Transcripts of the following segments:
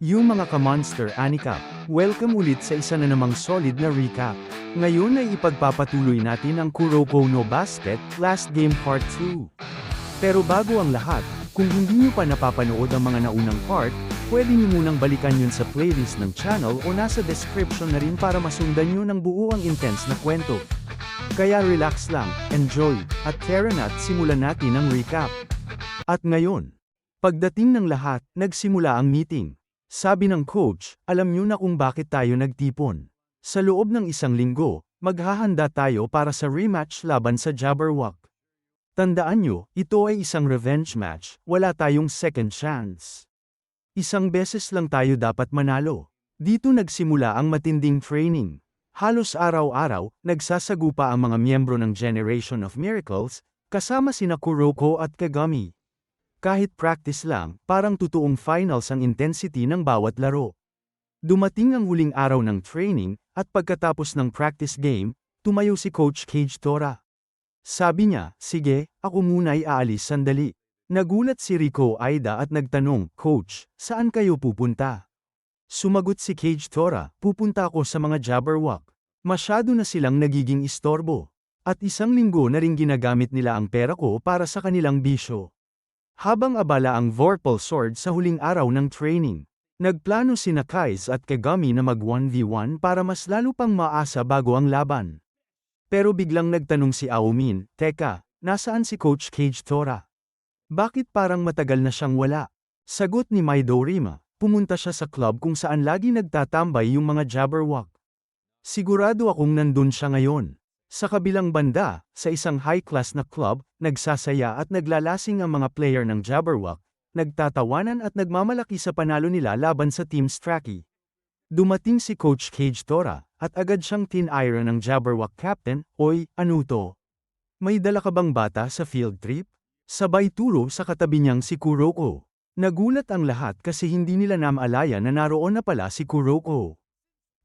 Yung mga ka-monster Anika, welcome ulit sa isa na namang solid na recap. Ngayon ay ipagpapatuloy natin ang Kuroko no Basket, Last Game Part 2. Pero bago ang lahat, kung hindi nyo pa napapanood ang mga naunang part, pwede nyo munang balikan yun sa playlist ng channel o nasa description na rin para masundan nyo ng buo ang intense na kwento. Kaya relax lang, enjoy, at tara na't simulan natin ang recap. At ngayon, pagdating ng lahat, nagsimula ang meeting. Sabi ng coach, alam nyo na kung bakit tayo nagtipon. Sa loob ng isang linggo, maghahanda tayo para sa rematch laban sa Jabberwock. Tandaan nyo, ito ay isang revenge match, wala tayong second chance. Isang beses lang tayo dapat manalo. Dito nagsimula ang matinding training. Halos araw-araw, nagsasagupa ang mga miyembro ng Generation of Miracles, kasama sina Kuroko at Kagami. Kahit practice lang, parang totoong finals ang intensity ng bawat laro. Dumating ang huling araw ng training, at pagkatapos ng practice game, tumayo si Coach Cage Tora. Sabi niya, sige, ako muna'y aalis sandali. Nagulat si Rico Aida at nagtanong, Coach, saan kayo pupunta? Sumagot si Cage Tora, pupunta ako sa mga Jabberwock. Masyado na silang nagiging istorbo. At isang linggo na rin ginagamit nila ang pera ko para sa kanilang bisyo. Habang abala ang Vorpal Sword sa huling araw ng training, nagplano sina Kais at Kagami na mag 1v1 para mas lalo pang maasa bago ang laban. Pero biglang nagtanong si Aomin, Teka, nasaan si Coach Cage Tora? Bakit parang matagal na siyang wala? Sagot ni Midorima, pumunta siya sa club kung saan lagi nagtatambay yung mga Jabberwock. Sigurado akong nandun siya ngayon. Sa kabilang banda, sa isang high-class na club, nagsasaya at naglalasing ang mga player ng Jabberwock, nagtatawanan at nagmamalaki sa panalo nila laban sa Team Stracky. Dumating si Coach Cage Tora, at agad siyang tin-iron ng Jabberwock captain, Oy, ano to? May dala ka bang bata sa field trip? Sabay turo sa katabi niyang si Kuroko. Nagulat ang lahat kasi hindi nila namalaya na naroon na pala si Kuroko.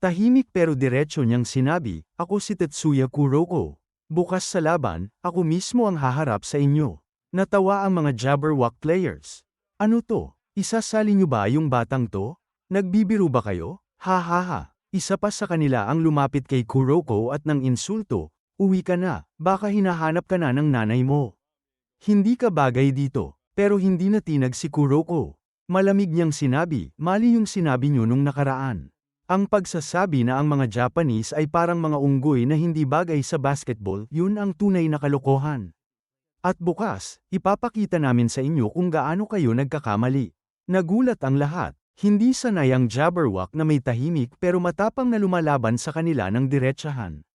Tahimik pero diretso niyang sinabi, ako si Tetsuya Kuroko. Bukas sa laban, ako mismo ang haharap sa inyo. Natawa ang mga Jabberwock players. Ano to? Isasali niyo ba yung batang to? Nagbibiro ba kayo? Ha ha ha. Isa pa sa kanila ang lumapit kay Kuroko at nang insulto, uwi ka na, baka hinahanap ka na ng nanay mo. Hindi ka bagay dito, pero hindi natinag si Kuroko. Malamig niyang sinabi, mali yung sinabi niyo nung nakaraan. Ang pagsasabi na ang mga Japanese ay parang mga unggoy na hindi bagay sa basketball, yun ang tunay na kalokohan. At bukas, ipapakita namin sa inyo kung gaano kayo nagkakamali. Nagulat ang lahat, hindi sanay ang Jabberwock na may tahimik pero matapang na lumalaban sa kanila ng diretsahan.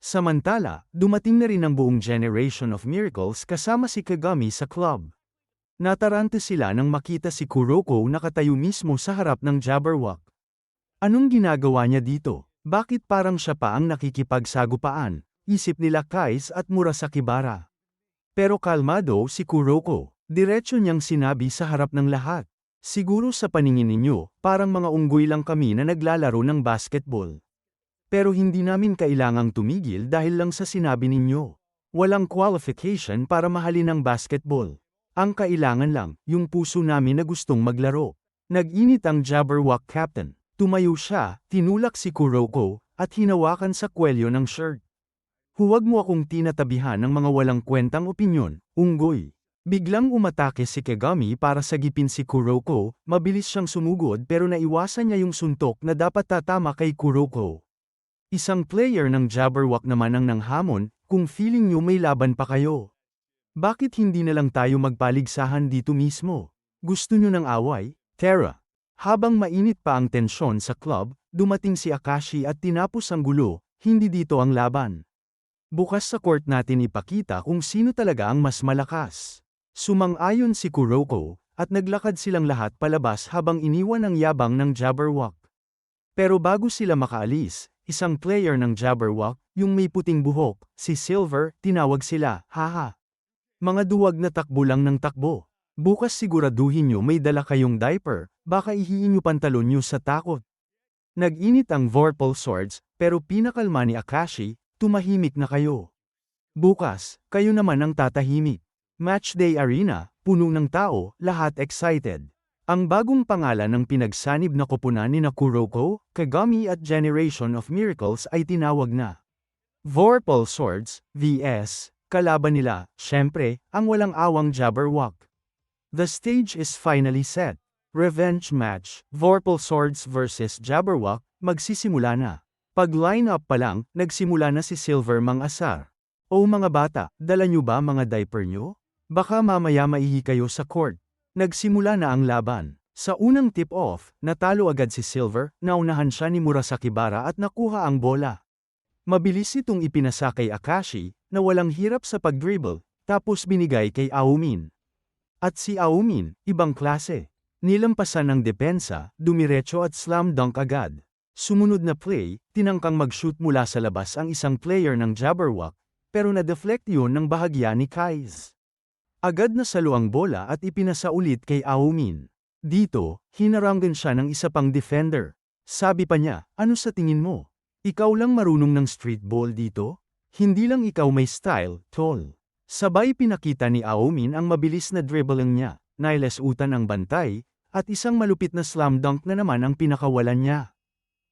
Samantala, dumating na rin ang buong Generation of Miracles kasama si Kagami sa club. Natarante sila nang makita si Kuroko nakatayo mismo sa harap ng Jabberwock. Anong ginagawa niya dito? Bakit parang siya pa ang nakikipagsagupaan? Isip nila Kais at Murasakibara. Pero kalmado si Kuroko. Diretso niyang sinabi sa harap ng lahat. Siguro sa paningin ninyo, parang mga unggoy lang kami na naglalaro ng basketball. Pero hindi namin kailangang tumigil dahil lang sa sinabi ninyo. Walang qualification para mahalin ang basketball. Ang kailangan lang, yung puso namin na gustong maglaro. Nag-init ang Jabberwock captain. Tumayo siya, tinulak si Kuroko, at hinawakan sa kwelyo ng shirt. Huwag mo akong tinatabihan ng mga walang kwentang opinyon, unggoy. Biglang umatake si Kagami para sagipin si Kuroko, mabilis siyang sumugod pero naiwasan niya yung suntok na dapat tatama kay Kuroko. Isang player ng Jabberwock naman ang nanghamon, kung feeling nyo may laban pa kayo. Bakit hindi na lang tayo magpaligsahan dito mismo? Gusto nyo ng away? Tara, habang mainit pa ang tensyon sa club, dumating si Akashi at tinapos ang gulo, hindi dito ang laban. Bukas sa court natin ipakita kung sino talaga ang mas malakas. Sumang-ayon si Kuroko, at naglakad silang lahat palabas habang iniwan ang yabang ng Jabberwock. Pero bago sila makaalis, isang player ng Jabberwock, yung may puting buhok, si Silver, tinawag sila, haha. Mga duwag na takbo lang ng takbo. Bukas siguraduhin nyo may dala kayong diaper, baka ihiin nyo pantalon nyo sa takot. Nag-init ang Vorpal Swords, pero pinakalma ni Akashi, tumahimik na kayo. Bukas, kayo naman ang tatahimik. Matchday Arena, puno ng tao, lahat excited. Ang bagong pangalan ng pinagsanib na koponan ni Kuroko, Kagami at Generation of Miracles ay tinawag na Vorpal Swords, vs. Kalaban nila, syempre, ang walang awang Jabberwock. The stage is finally set. Revenge match, Vorpal Swords vs. Jabberwock, magsisimula na. Pag line up pa lang, nagsimula na si Silver Mang Asar. O mga bata, dala nyo ba mga diaper nyo? Baka mamaya maihi kayo sa court. Nagsimula na ang laban. Sa unang tip-off, natalo agad si Silver, naunahan siya ni Murasaki Bara at nakuha ang bola. Mabilis itong ipinasa kay Akashi, na walang hirap sa pag-dribble, tapos binigay kay Aomin. At si Aomin, ibang klase. Nilampasan ng depensa, dumiretso at slam dunk agad. Sumunod na play, tinangkang mag-shoot mula sa labas ang isang player ng Jabberwock, pero na-deflect yun ng bahagya ni Kaiz. Agad na salo ang bola at ipinasa ulit kay Aomin. Dito, hinarangan siya ng isa pang defender. Sabi pa niya, ano sa tingin mo? Ikaw lang marunong ng street ball dito? Hindi lang ikaw may style, tol. Sabay pinakita ni Aomin ang mabilis na dribbling niya, nailesutan ang bantay, at isang malupit na slam dunk na naman ang pinakawalan niya.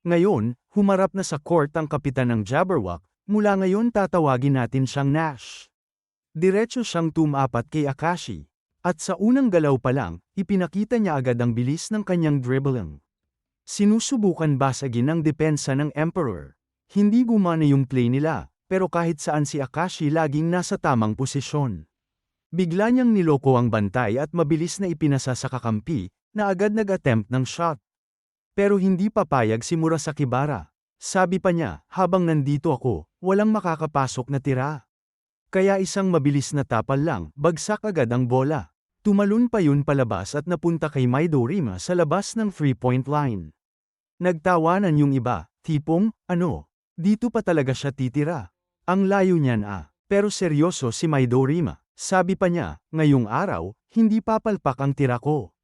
Ngayon, humarap na sa court ang kapitan ng Jabberwock, mula ngayon tatawagin natin siyang Nash. Diretso siyang tumapat kay Akashi. At sa unang galaw pa lang, ipinakita niya agad ang bilis ng kanyang dribbling. Sinusubukan basagin ang depensa ng Emperor. Hindi gumana yung play nila, pero kahit saan si Akashi laging nasa tamang posisyon. Bigla niyang niloko ang bantay at mabilis na ipinasa sa kakampi, na agad nag-attempt ng shot. Pero hindi papayag si Murasaki Bara. Sabi pa niya, habang nandito ako, walang makakapasok na tira. Kaya isang mabilis na tapal lang, bagsak agad ang bola. Tumalun pa yun palabas at napunta kay Maidorima sa labas ng three-point line. Nagtawanan yung iba, tipong, ano, dito pa talaga siya titira. Ang layo niyan ah, pero seryoso si Maidorima. Sabi pa niya, ngayong araw, hindi papalpak ang tira ko.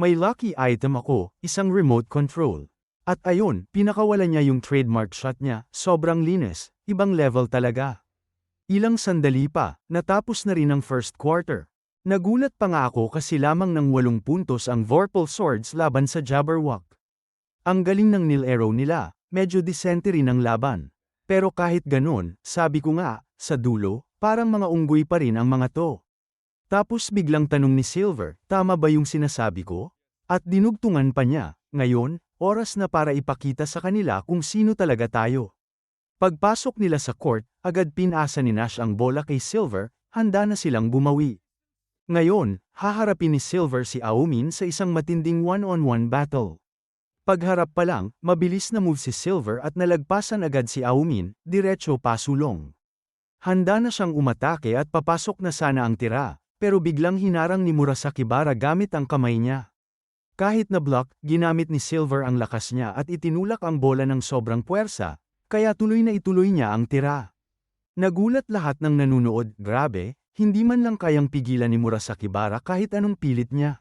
May lucky item ako, isang remote control. At ayun, pinakawala niya yung trademark shot niya, sobrang linis, ibang level talaga. Ilang sandali pa, natapos na rin ang first quarter. Nagulat pa nga ako kasi lamang ng walong puntos ang Vorpal Swords laban sa Jabberwock. Ang galing ng Nil Arrow nila, medyo disente rin ang laban. Pero kahit ganun, sabi ko nga, sa dulo, parang mga unggoy pa rin ang mga to. Tapos biglang tanong ni Silver, tama ba yung sinasabi ko? At dinugtungan pa niya, ngayon, oras na para ipakita sa kanila kung sino talaga tayo. Pagpasok nila sa court, agad pinasa ni Nash ang bola kay Silver, handa na silang bumawi. Ngayon, haharapin ni Silver si Aomin sa isang matinding one-on-one battle. Pagharap pa lang, mabilis na move si Silver at nalagpasan agad si Aomin, diretso pasulong. Handa na siyang umatake at papasok na sana ang tira, pero biglang hinarang ni Murasaki Bara gamit ang kamay niya. Kahit na block, ginamit ni Silver ang lakas niya at itinulak ang bola ng sobrang puwersa, kaya tuloy na ituloy niya ang tira. Nagulat lahat ng nanunood, grabe, hindi man lang kayang pigilan ni Murasaki Bara kahit anong pilit niya.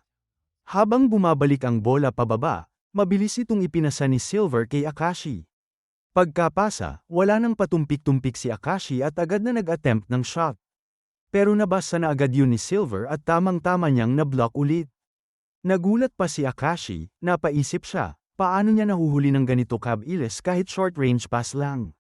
Habang bumabalik ang bola pababa, mabilis itong ipinasa ni Silver kay Akashi. Pagkapasa, wala nang patumpik-tumpik si Akashi at agad na nag-attempt ng shot. Pero nabasa na agad yun ni Silver at tamang-tama niyang na-block ulit. Nagulat pa si Akashi, napaisip siya, paano niya nahuhuli ng ganito kabilis kahit short-range pass lang.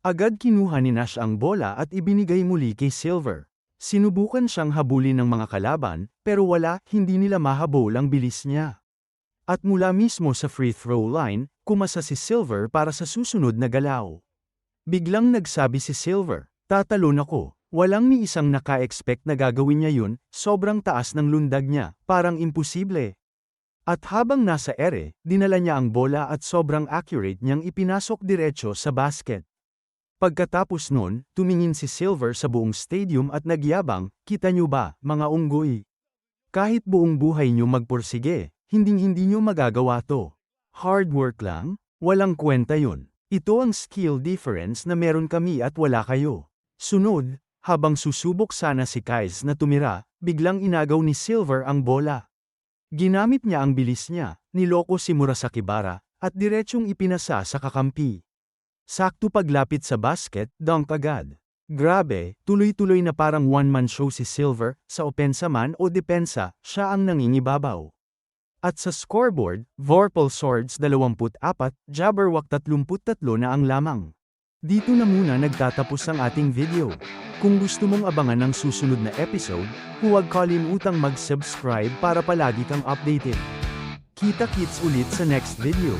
Agad kinuha ni Nash ang bola at ibinigay muli kay Silver. Sinubukan siyang habulin ng mga kalaban, pero wala, hindi nila mahabol ang bilis niya. At mula mismo sa free throw line, kumasa si Silver para sa susunod na galaw. Biglang nagsabi si Silver, tatalon ako, walang ni isang naka-expect na gagawin niya yun, sobrang taas ng lundag niya, parang imposible. At habang nasa ere, dinala niya ang bola at sobrang accurate niyang ipinasok diretso sa basket. Pagkatapos nun, tumingin si Silver sa buong stadium at nagyabang, kita niyo ba, mga unggoy? Kahit buong buhay niyo magpursige, hinding-hindi nyo magagawa to. Hard work lang? Walang kwenta yun. Ito ang skill difference na meron kami at wala kayo. Sunod, habang susubok sana si Kais na tumira, biglang inagaw ni Silver ang bola. Ginamit niya ang bilis niya, niloko si Murasaki Bara, at diretsyong ipinasa sa kakampi. Sakto paglapit sa basket, dunk agad. Grabe, tuloy-tuloy na parang one-man show si Silver, sa opensa man o depensa, siya ang nangingibabaw. At sa scoreboard, Vorpal Swords 24, Jabberwock 33 na ang lamang. Dito na muna nagtatapos ang ating video. Kung gusto mong abangan ang susunod na episode, huwag kalimutang mag-subscribe para palagi kang updated. Kita-kits ulit sa next video.